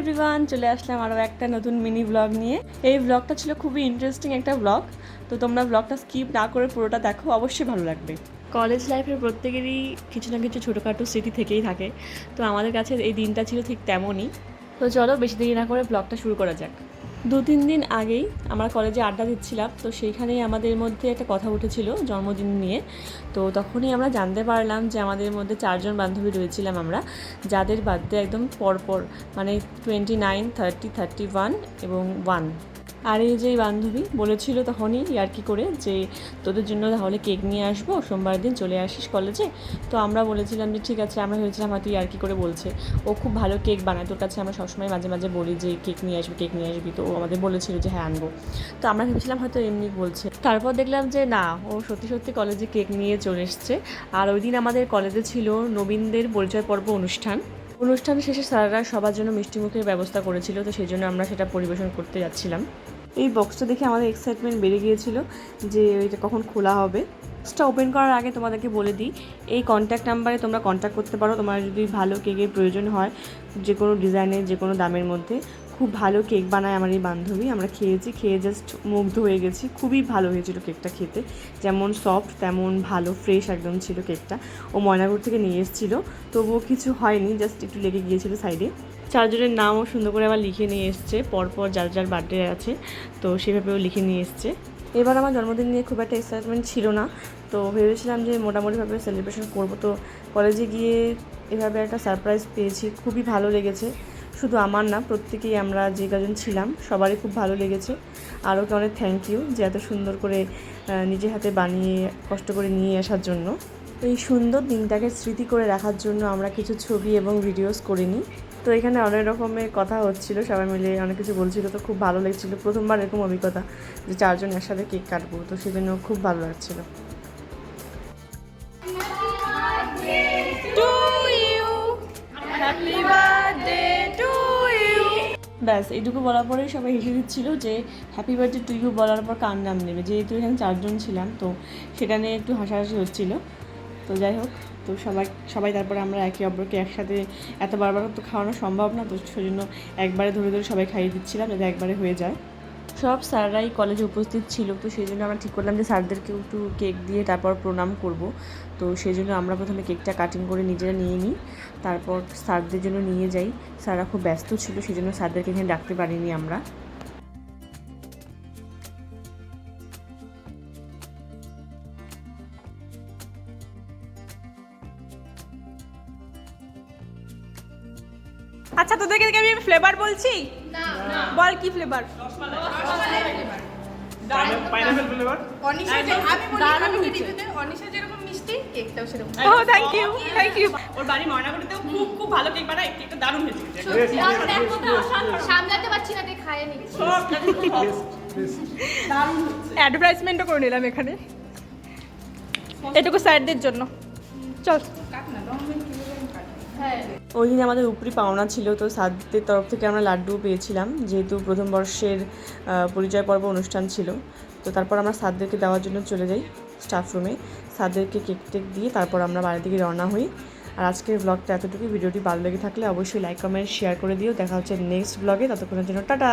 Everyone চলে আসলাম আরও একটা নতুন মিনি ব্লগ নিয়ে। এই ব্লগটা ছিল খুবই ইন্টারেস্টিং একটা ব্লগ তো তোমরা ব্লগটা স্কিপ না করে পুরোটা দেখো, অবশ্যই ভালো লাগবে। কলেজ লাইফের প্রত্যেকেরই কিছু না কিছু ছোটোখাটো স্মৃতি থেকেই থাকে। তো আমাদের কাছে এই দিনটা ছিল ঠিক তেমনই। তো চলো বেশি দেরি না করে ব্লগটা শুরু করা যাক। দু তিন দিন আগেই আমরা কলেজে আড্ডা দিচ্ছিলাম, তো সেইখানেই আমাদের মধ্যে একটা কথা উঠেছিল জন্মদিন নিয়ে। তো তখনই আমরা জানতে পারলাম যে আমাদের মধ্যে চারজন বান্ধবী রয়েছিলাম আমরা, যাদের বার্থডে একদম পরপর মানে twenty nine thirty thirty one এবং ওয়ান আর এই যে বান্ধবী বলেছিল তখনই ইয়ার্কি করে যে, তোদের জন্য তাহলে কেক নিয়ে আসব, সোমবার দিন চলে আসিস কলেজে। তো আমরা বলেছিলাম যে, ঠিক আছে। আমরা ভেবেছিলাম হয়তো ইয়ার্কি করে বলছে। ও খুব ভালো কেক বানায়। তোর কাছে আমরা সবসময় মাঝে মাঝে বলি যে, কেক নিয়ে আসবি, কেক নিয়ে আসবি। তো ও আমাদের বলেছিল যে হ্যাঁ আনব। তো আমরা ভেবেছিলাম হয়তো এমনি বলছে। তারপর দেখলাম যে, না, ও সত্যি সত্যি কলেজে কেক নিয়ে চলে এসছে। আর ওই দিন আমাদের কলেজে ছিল নবীনদের পরিচয় পর্ব অনুষ্ঠান। অনুষ্ঠান শেষে স্যাররা সবার জন্য মিষ্টিমুখের ব্যবস্থা করেছিল, তো সেই জন্য আমরা সেটা পরিবেশন করতে যাচ্ছিলাম। এই বক্সটা দেখে আমাদের এক্সাইটমেন্ট বেড়ে গিয়েছিল যে এটা কখন খোলা হবে। বক্সটা ওপেন করার আগে তোমাদেরকে বলে দিই, এই কন্ট্যাক্ট নাম্বারে তোমরা কন্ট্যাক্ট করতে পারো। তোমার যদি ভালো কে কেকের প্রয়োজন হয় যে কোনো ডিজাইনের যে কোনো দামের মধ্যে খুব ভালো কেক বানায় আমার এই বান্ধবী। আমরা খেয়েছি, খেয়ে জাস্ট মুগ্ধ হয়ে গেছি। খুবই ভালো হয়েছিল কেকটা খেতে। যেমন সফট তেমন ভালো ফ্রেশ একদম ছিল কেকটা। ও ময়নাগুড় থেকে নিয়ে এসেছিল। তবুও কিছু হয়নি জাস্ট একটু লেগে গিয়েছিল সাইডে চারজনের নামও সুন্দর করে আবার লিখে নিয়ে এসছে। পরপর যার যার বার্থডে আছে, তো সেভাবেও লিখে নিয়ে এসছে। এবার আমার জন্মদিন নিয়ে খুব একটা এক্সাইটমেন্ট ছিল না। তো ভেবেছিলাম যে মোটামুটিভাবে সেলিব্রেশন করব। তো কলেজে গিয়ে এভাবে একটা সারপ্রাইজ পেয়েছি। খুবই ভালো লেগেছে। শুধু আমার না, প্রত্যেকেই আমরা যে কজন ছিলাম, সবারই খুব ভালো লেগেছে। আর ওকে অনেক থ্যাংক ইউ যে এত সুন্দর করে নিজের হাতে বানিয়ে, কষ্ট করে নিয়ে আসার জন্য। এই সুন্দর দিনটাকে স্মৃতি করে রাখার জন্য আমরা কিছু ছবি এবং ভিডিওস করে নিই তো এখানে অনেক রকমের কথা হচ্ছিল, সবাই মিলে অনেক কিছু বলছিল, তো খুব ভালো লাগছিল। প্রথমবার এরকম অভিজ্ঞতা যে চারজন একসাথে কেক কাটবো, তো সেজন্য খুব ভালো লাগছিল। ব্যাস, এইটুকু বলার পরেই সবাই হেসে দিচ্ছিল যে হ্যাপি বার্থডে টু ইউ বলার পর কার নাম নেবে? যেহেতু এখানে চারজন ছিলাম, তো সেটা নিয়ে একটু হাসাহাসি হচ্ছিল। তো যাই হোক, তো সবাই সবাই তারপরে আমরা একে অপরকে একসাথে এত বারবার তো খাওয়ানো সম্ভব না, তো সেজন্য একবারে ধরে ধরে সবাই খাইয়ে দিচ্ছিলাম যাতে একবারে হয়ে যায়। সব স্যাররাই কলেজে উপস্থিত ছিল তো সেই জন্য আমরা ঠিক করলাম যে স্যারদেরকেও একটু কেক দিয়ে তারপর প্রণাম করব। তো সেই জন্য আমরা প্রথমে কেকটা কাটিং করে নিজেরা নিয়ে নিই তারপর স্যারদের জন্য নিয়ে যাই। স্যাররা খুব ব্যস্ত ছিল সেই জন্য স্যারদেরকে এখানে ডাকতে পারিনি আমরা। আচ্ছা তোদেরকে আমি ফ্লেভার বলছি? বল কি ফ্লেভার পাইনাপেল ফ্লেভার অনিশা যে আমি বলি আমি রিভিউতে অনিশা যেরকম মিষ্টি কেকটাও সেরকম। ও থ্যাংক ইউ থ্যাংক ইউ ওর বাড়ি ময়নাগুড়িতেও খুব খুব ভালো কেক বানায় কেকটা দারুণ হয়েছে। সামলাতে পারছি না তাই খাইয়ে নিচ্ছি অ্যাডভার্টাইজমেন্টও করে নিলাম এখানে। এটুকু স্যারদের জন্য। চল। হ্যাঁ ওই দিন আমাদের উপরি পাওনা ছিল, তো সাদদের তরফ থেকে আমরা লাড্ডু পেয়েছিলাম, যেহেতু প্রথম বর্ষের পরিচয় পর্ব অনুষ্ঠান ছিল। তো তারপর আমরা সাদদেরকে দেওয়ার জন্য চলে যাই স্টাফ রুমে সাদদেরকে কেক টেক দিয়ে তারপর আমরা বাড়ির দিকে রওনা হই। আর আজকের ব্লগটা এতটুকু ভিডিওটি ভালো লেগে থাকলে অবশ্যই লাইক কমেন্ট শেয়ার করে দিও। দেখা হচ্ছে নেক্সট ব্লগে ততক্ষণের জন্য টাটা!